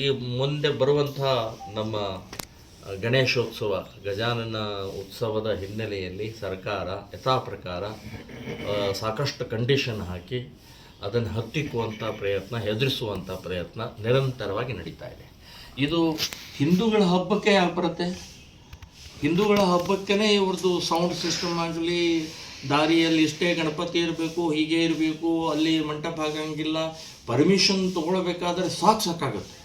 ಈ ಮುಂದೆ ಬರುವಂಥ ನಮ್ಮ ಗಣೇಶೋತ್ಸವ, ಗಜಾನನ ಉತ್ಸವದ ಹಿನ್ನೆಲೆಯಲ್ಲಿ ಸರ್ಕಾರ ಯಥಾ ಪ್ರಕಾರ ಸಾಕಷ್ಟು ಕಂಡೀಷನ್ ಹಾಕಿ ಅದನ್ನು ಹತ್ತಿಕ್ಕುವಂಥ ಪ್ರಯತ್ನ ಹೆದರಿಸುವಂಥ ಪ್ರಯತ್ನ ನಿರಂತರವಾಗಿ ನಡೀತಾ ಇದೆ. ಇದು ಹಿಂದೂಗಳ ಹಬ್ಬಕ್ಕೆ ಯಾಕೆ ಬರುತ್ತೆ? ಹಿಂದೂಗಳ ಹಬ್ಬಕ್ಕೇ ಇವ್ರದ್ದು ಸೌಂಡ್ ಸಿಸ್ಟಮ್ ಆಗಲಿ ದಾರಿಯಲ್ಲಿ ಇಷ್ಟೇ ಗಣಪತಿ ಇರಬೇಕು, ಹೀಗೆ ಇರಬೇಕು, ಅಲ್ಲಿ ಮಂಟಪ ಆಗಂಗಿಲ್ಲ ಪರ್ಮಿಷನ್ ತೊಗೊಳ್ಬೇಕಾದ್ರೆ ಸಾಕು ಸಾಕಾಗುತ್ತೆ.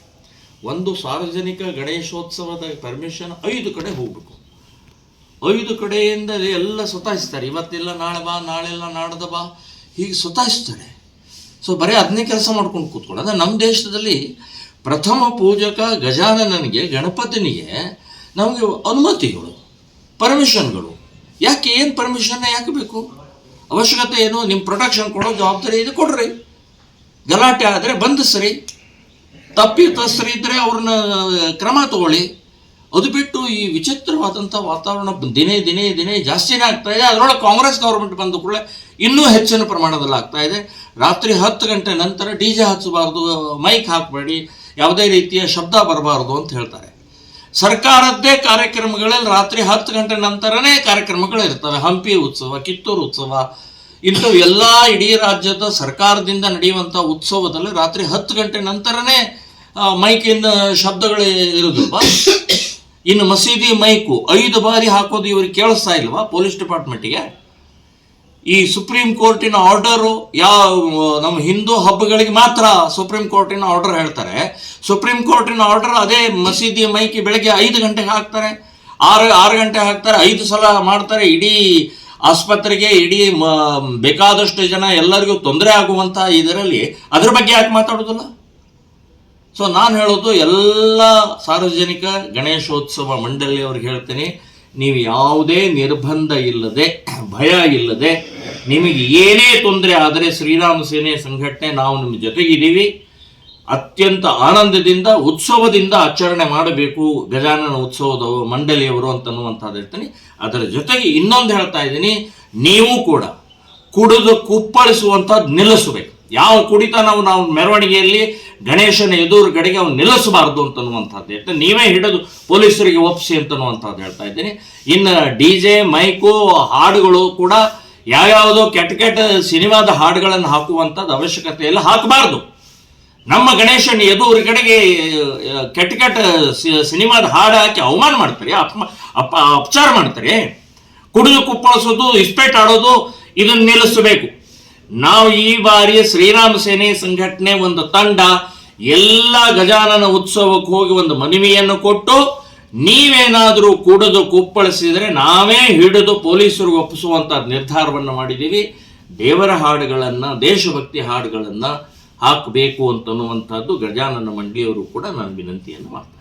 ಒಂದು ಸಾರ್ವಜನಿಕ ಗಣೇಶೋತ್ಸವದ ಪರ್ಮಿಷನ್ ಐದು ಕಡೆ ಹೋಗಬೇಕು. ಐದು ಕಡೆಯಿಂದ ಎಲ್ಲ ಸತಾಯಿಸ್ತಾರೆ ಇವತ್ತಿಲ್ಲ, ನಾಳೆ ಬಾ ನಾಳೆಲ್ಲ ನಾಡ್ದ ಬಾ, ಹೀಗೆ ಸತಾಯಿಸ್ತಾರೆ ಸೊ ಬರೀ ಅದನ್ನೇ ಕೆಲಸ ಮಾಡ್ಕೊಂಡು ಕೂತ್ಕೊಳ್ಳೋ ಅಂದರೆ ನಮ್ಮ ದೇಶದಲ್ಲಿ ಪ್ರಥಮ ಪೂಜಕ ಗಜಾನನನಿಗೆ, ಗಣಪತಿನಿಗೆ ನಮಗೆ ಅನುಮತಿಗಳು ಪರ್ಮಿಷನ್ಗಳು ಯಾಕೆ ಏನು ಪರ್ಮಿಷನ್ ಯಾಕೆ ಬೇಕು? ಅವಶ್ಯಕತೆ ಏನು? ನಿಮ್ಮ ಪ್ರೊಟೆಕ್ಷನ್ ಕೊಡೋ ಜವಾಬ್ದಾರಿ ಇದು, ಕೊಡ್ರಿ. ಗಲಾಟೆ ಆದರೆ ಬಂಧಿಸ್ರಿ ತಪ್ಪಿತಸ್ಥರು ಇದ್ದರೆ ಅವ್ರನ್ನ ಕ್ರಮ ತಗೊಳ್ಳಿ. ಅದು ಬಿಟ್ಟು ಈ ವಿಚಿತ್ರವಾದಂಥ ವಾತಾವರಣ ದಿನೇ ದಿನೇ ದಿನೇ ಜಾಸ್ತಿನೇ ಆಗ್ತಾ ಇದೆ. ಅದರೊಳಗೆ ಕಾಂಗ್ರೆಸ್ ಗೌರ್ಮೆಂಟ್ ಬಂದ ಕೂಡಲೇ ಇನ್ನೂ ಹೆಚ್ಚಿನ ಪ್ರಮಾಣದಲ್ಲಿ ಆಗ್ತಾ ಇದೆ. ರಾತ್ರಿ ಹತ್ತು ಗಂಟೆ ನಂತರ ಡಿ ಜೆ ಹಚ್ಚಬಾರ್ದು ಮೈಕ್ ಹಾಕಬೇಡಿ, ಯಾವುದೇ ರೀತಿಯ ಶಬ್ದ ಬರಬಾರ್ದು ಅಂತ ಹೇಳ್ತಾರೆ. ಸರ್ಕಾರದ್ದೇ ಕಾರ್ಯಕ್ರಮಗಳಲ್ಲಿ ರಾತ್ರಿ ಹತ್ತು ಗಂಟೆ ನಂತರನೇ ಕಾರ್ಯಕ್ರಮಗಳು ಇರ್ತವೆ. ಹಂಪಿ ಉತ್ಸವ, ಕಿತ್ತೂರು ಉತ್ಸವ ಇಂಥವು ಎಲ್ಲ ಇಡೀ ರಾಜ್ಯದ ಸರ್ಕಾರದಿಂದ ನಡೆಯುವಂಥ ಉತ್ಸವದಲ್ಲಿ ರಾತ್ರಿ ಹತ್ತು ಗಂಟೆ ನಂತರನೇ ಮೈಕಿನ ಶಬ್ದಗಳು ಇರೋದಿಲ್ವಾ ಇನ್ನು ಮಸೀದಿ ಮೈಕು ಐದು ಬಾರಿ ಹಾಕೋದು ಇವ್ರಿಗೆ ಕೇಳಿಸ್ತಾ ಇಲ್ವಾ ಪೊಲೀಸ್ ಡಿಪಾರ್ಟ್ಮೆಂಟಿಗೆ? ಈ ಸುಪ್ರೀಂ ಕೋರ್ಟಿನ ಆರ್ಡರು ಯಾವ, ನಮ್ಮ ಹಿಂದೂ ಹಬ್ಬಗಳಿಗೆ ಮಾತ್ರ ಸುಪ್ರೀಂ ಕೋರ್ಟಿನ ಆರ್ಡರ್ ಹೇಳ್ತಾರೆ. ಸುಪ್ರೀಂ ಕೋರ್ಟಿನ ಆರ್ಡರ್ ಅದೇ ಮಸೀದಿ ಮೈಕಿ ಬೆಳಗ್ಗೆ ಐದು ಗಂಟೆಗೆ ಹಾಕ್ತಾರೆ. ಆರು ಆರು ಗಂಟೆ ಹಾಕ್ತಾರೆ, ಐದು ಸಲ ಮಾಡ್ತಾರೆ. ಇಡೀ ಆಸ್ಪತ್ರೆಗೆ, ಇಡೀ ಬೇಕಾದಷ್ಟು ಜನ ಎಲ್ಲರಿಗೂ ತೊಂದರೆ ಆಗುವಂಥ ಇದರಲ್ಲಿ ಅದ್ರ ಬಗ್ಗೆ ಯಾಕೆ ಮಾತಾಡೋದಿಲ್ಲ? ಸೊ ನಾನು ಹೇಳೋದು ಎಲ್ಲ ಸಾರ್ವಜನಿಕ ಗಣೇಶೋತ್ಸವ ಮಂಡಳಿಯವ್ರಿಗೆ ಹೇಳ್ತೀನಿ. ನೀವು ಯಾವುದೇ ನಿರ್ಬಂಧ ಇಲ್ಲದೆ, ಭಯ ಇಲ್ಲದೆ, ನಿಮಗೆ ಏನೇ ತೊಂದರೆ ಆದರೆ ಶ್ರೀರಾಮ ಸೇನೆ ಸಂಘಟನೆ, ನಾವು ನಿಮ್ಮ ಜೊತೆಗಿದ್ದೀವಿ. ಅತ್ಯಂತ ಆನಂದದಿಂದ, ಉತ್ಸವದಿಂದ ಆಚರಣೆ ಮಾಡಬೇಕು. ಗಜಾನನ ಉತ್ಸವದ ಮಂಡಳಿಯವರು ಅಂತನ್ನುವಂಥದ್ದು ಹೇಳ್ತೀನಿ. ಅದರ ಜೊತೆಗೆ ಇನ್ನೊಂದು ಹೇಳ್ತಾ ಇದ್ದೀನಿ. ನೀವು ಕೂಡ ಕುಡಿದು ಕುಪ್ಪಳಿಸುವಂಥದ್ದು ನಿಲ್ಲಿಸಬೇಕು. ಯಾವ ಕುಡಿತ ನಾವು ನಾವು ಮೆರವಣಿಗೆಯಲ್ಲಿ ಗಣೇಶನ ಎದುರುಗಡೆಗೆ ಅವ್ನು ನಿಲ್ಲಿಸಬಾರ್ದು ಅಂತನ್ನುವಂಥದ್ದು ಹೇಳ್ತೇನೆ ನೀವೇ ಹಿಡಿದು ಪೊಲೀಸರಿಗೆ ಒಪ್ಪಿಸಿ ಅಂತನ್ನುವಂಥದ್ದು ಹೇಳ್ತಾ ಇದ್ದೀನಿ. ಇನ್ನು ಡಿ ಜೆ, ಮೈಕು, ಹಾಡುಗಳು ಕೂಡ ಯಾವ್ಯಾವುದೋ ಕೆಟ್ಟ ಕೆಟ್ಟ ಸಿನಿಮಾದ ಹಾಡುಗಳನ್ನು ಹಾಕುವಂಥದ್ದು ಅವಶ್ಯಕತೆ ಇಲ್ಲ. ಹಾಕಬಾರ್ದು. ನಮ್ಮ ಗಣೇಶನ ಎದುರು ಕಡೆಗೆ ಕೆಟ್ಟ ಕೆಟ್ಟ ಸಿನಿಮಾದ ಹಾಡು ಹಾಕಿ ಅವಮಾನ ಮಾಡ್ತಾರೆ. ಅಪ, ಅಪಚಾರ ಮಾಡ್ತಾರೆ. ಕುಡಿದು ಕುಪ್ಪಳಿಸೋದು, ಇಸ್ಪೇಟ್ ಆಡೋದು, ಇದನ್ನು ನಿಲ್ಲಿಸಬೇಕು. ನಾವು ಈ ಬಾರಿ ಶ್ರೀರಾಮ ಸೇನೆ ಸಂಘಟನೆ ಒಂದು ತಂಡ ಎಲ್ಲ ಗಜಾನನ ಉತ್ಸವಕ್ಕೆ ಹೋಗಿ ಒಂದು ಮನವಿಯನ್ನು ಕೊಟ್ಟು ನೀವೇನಾದರೂ ಕೂಡದು ಕುಪ್ಪಳಿಸಿದರೆ ನಾವೇ ಹಿಡಿದು ಪೊಲೀಸರು ಒಪ್ಪಿಸುವಂಥ ನಿರ್ಧಾರವನ್ನು ಮಾಡಿದ್ದೀವಿ. ದೇವರ ಹಾಡುಗಳನ್ನು, ದೇಶಭಕ್ತಿ ಹಾಡುಗಳನ್ನು ಹಾಕಬೇಕು ಅಂತನ್ನುವಂಥದ್ದು ಗಜಾನನ ಮಂಡಿಯವರು ಕೂಡ ನಾನು ವಿನಂತಿಯನ್ನು ಮಾಡ್ತಾರೆ